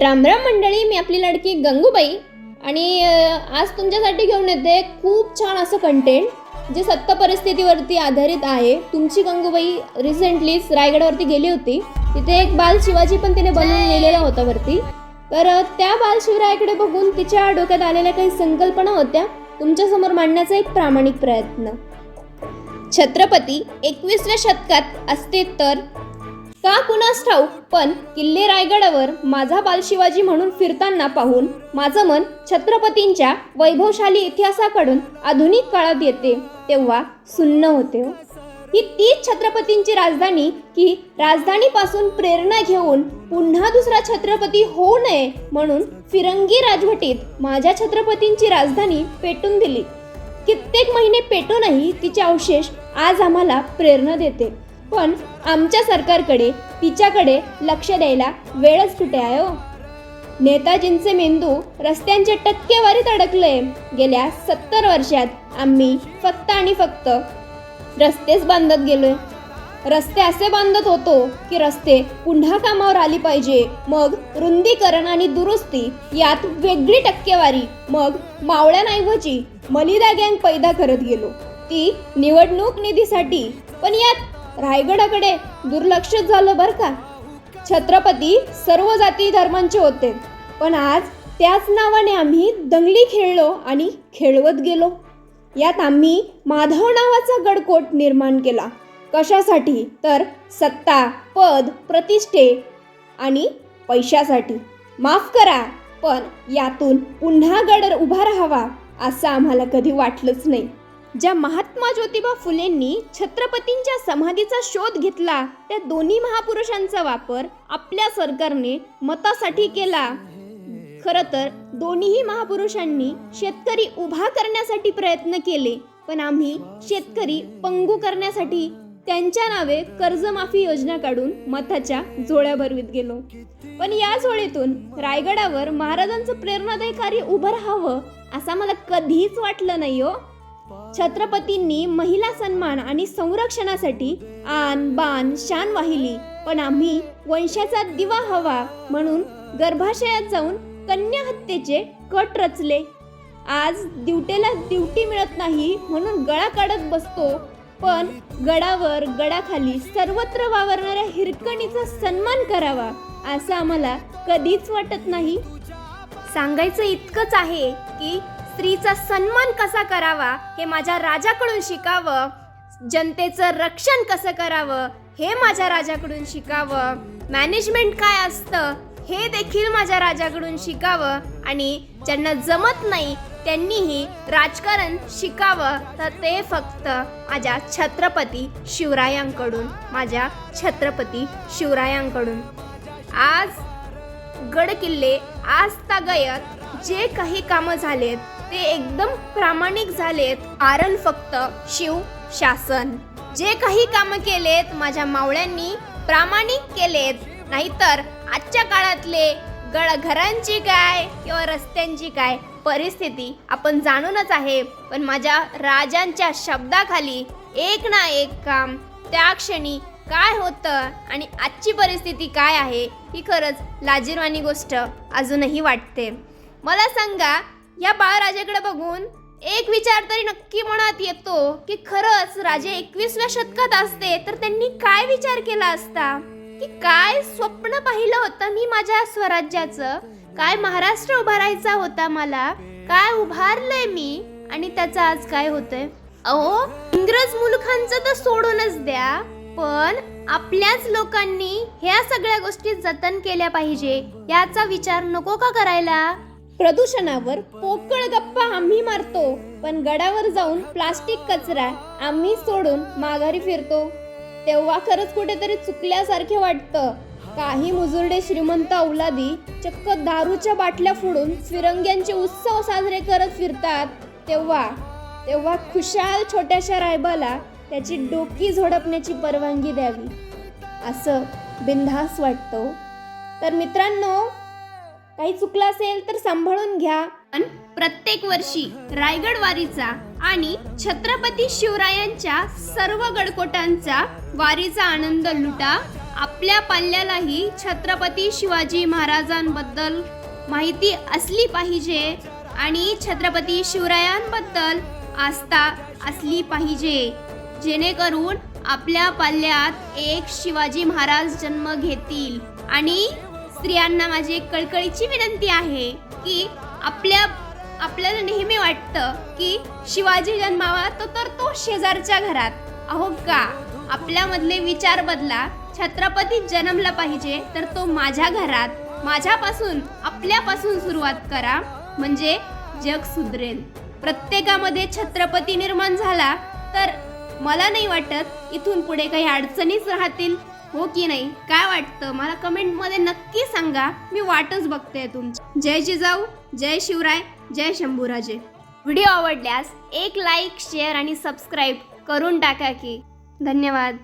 रामराम मंडळी मी आपली लडकी गंगूबाई. आणि आज तुमच्यासाठी घेऊन येते खूप छान असं कंटेंट जे सत्य परिस्थितीवरती आधारित आहे. तुमची गंगूबाई रिसेंटलीच रायगडावरती गेली होती. तिथे एक बाल शिवाजी पण तिने बनवून लिहिलेला होता वरती. तर त्या बाल शिवरायाकडे बघून तिच्या डोक्यात आलेल्या काही संकल्पना होत्या. तुमच्यासमोर मांडण्याचा एक प्रामाणिक प्रयत्न. छत्रपती एकवीसव्या शतकात असते तर का कुणास ठाऊक पण किल्ले रायगडावर माझा बालशिवाजी म्हणून फिरताना पाहून माझं मन छत्रपतींच्या वैभवशाली इतिहासाकडून आधुनिक काळात येते तेव्हा सुन्न होते हो. ही तीच छत्रपतींची राजधानी की राजधानीपासून प्रेरणा घेऊन पुन्हा दुसरा छत्रपती होऊ नये म्हणून फिरंगी राजवटीत माझ्या छत्रपतींची राजधानी पेटून दिली कित्येक महिने पेटूनही तिचे अवशेष आज आम्हाला प्रेरणा देते पण आमच्या सरकारकडे तिच्याकडे लक्ष द्यायला वेळच कुठे आहे हो? नेताजींचे मेंदू रस्त्यांच्या टक्केवारीत अडकले गेल्या सत्तर वर्षात आम्ही फक्त आणि फक्त रस्तेच बांधत गेलोय. रस्ते असे बांधत होतो की रस्ते पुन्हा कामावर आली पाहिजे मग रुंदीकरण आणि दुरुस्ती यात वेगळी टक्केवारी मग मावळ्यांऐवजी मलिदा गँग पैदा करत गेलो. ती निवडणूक निधीसाठी पण यात रायगडाकडे दुर्लक्ष झालं बरं का? छत्रपती सर्व जाती धर्मांचे होते. पण आज त्याच नावाने आम्ही दंगली खेळलो आणि खेळवत गेलो. यात आम्ही माधव नावाचा गडकोट निर्माण केला. कशासाठी? तर सत्ता पद प्रतिष्ठे आणि पैशासाठी. माफ करा पण यातून पुन्हा गडर उभा राहावा असं आम्हाला कधी वाटलंच नाही. ज्या महात्मा ज्योतिबा फुलेंनी छत्रपतींच्या समाधीचा शोध घेतला त्या दोन्ही महापुरुषांचा वापर आपल्या सरकारने मतासाठी केला. खरं तर दोन्हीही महापुरुषांनी शेतकरी उभा करण्यासाठी प्रयत्न केले पण आम्ही शेतकरी पंगू करण्यासाठी त्यांच्या नावे कर्जमाफी योजना काढून मताच्या जोड्या भरवीत गेलो. पण या जोळीतून रायगडावर महाराजांचं प्रेरणादायी कार्य उभं राहावं असं मला कधीच वाटलं नाही हो. छत्रपतींनी महिला सन्मान आणि संरक्षणासाठी आन बान शान वाहिली. पण आम्ही वंशाचा दिवा हवा म्हणून गर्भाशयात जाऊन कन्या हत्येचे कट रचले. आज दिवटेला दिवटी मिळत नाही म्हणून गळा काढत बसतो. पण गडावर गडाखाली सर्वत्र वावरणाऱ्या हिरकणीचा सन्मान करावा असं आम्हाला कधीच वाटत नाही. सांगायचं इतकंच आहे की स्त्रीचा सन्मान कसा करावा हे माझ्या राजाकडून शिकावं जनतेचं रक्षण कसं करावं हे माझ्या राजाकडून शिकावं मॅनेजमेंट काय असतं हे देखील माझ्या राजाकडून शिकावं आणि ज्यांना जमत नाही त्यांनीही राजकारण शिकावं तर ते फक्त माझ्या छत्रपती शिवरायांकडून माझ्या छत्रपती शिवरायांकडून. आज गड किल्ले आज तागायत जे काही कामं झालेत ते एकदम प्रामाणिक झालेत. कारण फक्त शिव शासन. जे काही कामं केलेत माझ्या मावळ्यांनी प्रामाणिक केलेत. नाहीतर आजच्या काळातले गड घरांची काय किंवा रस्त्यांची काय परिस्थिती आपण जाणूनच आहे. पण माझ्या राजांच्या शब्दाखाली एक ना एक काम त्या क्षणी काय होतं आणि आजची परिस्थिती काय आहे ही खरंच लाजीरवाणी गोष्ट अजूनही वाटते. मला सांगा या बाळराजाकडे बघून एक विचार तरी नक्की मनात येतो की खरंच राजे एकवीसव्या शतकात असते तर त्यांनी काय विचार केला असता? की काय स्वप्न पाहिलं होतं मी माझ्या स्वराज्याचं? काय महाराष्ट्र उभारायचा होता मला? काय उभारलंय मी? आणि त्याचं आज काय होतंय? अहो इंग्रज मुलखांचं तर सोडूनच द्या पण आपल्याच लोकांनी ह्या सगळ्या गोष्टी जतन केल्या पाहिजे याचा विचार नको का करायला? प्रदूषणावर पोकळ गप्पा आम्ही मारतो पण गडावर जाऊन प्लास्टिक कचरा आम्ही सोडून माघारी फिरतो. तेव्हा खरंच कुठेतरी चुकल्यासारखे वाटतं. काही मुजुर्डे श्रीमंत औलादी चक्क दारूच्या बाटल्या फोडून फिरंग्यांचे उत्सव साजरे करत फिरतात. तेव्हा तेव्हा खुशाल छोट्याशा रायबाला त्याची डोकी झोडपण्याची परवानगी द्यावी. असं बिनधास वाटतो. तर मित्रांनो काही चुकलं असेल तर सांभाळून घ्या. पण प्रत्येक वर्षी रायगड वारीचा आणि छत्रपती शिवरायांच्या सर्व गडकोटांचा वारीचा आनंद लुटा. आपल्या पाल्यालाही छत्रपती शिवाजी महाराजांबद्दल माहिती असली पाहिजे आणि छत्रपती शिवरायांबद्दल आस्था असली पाहिजे. जेणेकरून आपल्या पाल्यात एक शिवाजी महाराज जन्म घेतील आणि स्त्रियांना माझी एक कळकळीची विनंती आहे की आपल्या आपल्याला नेहमी वाटतं की शिवाजी जन्मावा तो तर तो शेजारच्या घरात. अहो का? आपल्यामधले विचार बदला. छत्रपती जन्मला पाहिजे तर तो माझ्या घरात. माझ्यापासून आपल्यापासून सुरुवात करा. म्हणजे जग सुधरेल. प्रत्येकामध्ये छत्रपती निर्माण झाला तर मला नाही वाटत इथून पुढे काही अडचणीच राहतील. हो की नाही? काय वाटतं? मला कमेंटमध्ये नक्की सांगा. मी वाटच बघते तुमची. जय जिजाऊ जय शिवराय जय शंभूराजे. व्हिडिओ आवडल्यास एक लाईक शेअर आणि सबस्क्राईब करून टाका की. धन्यवाद.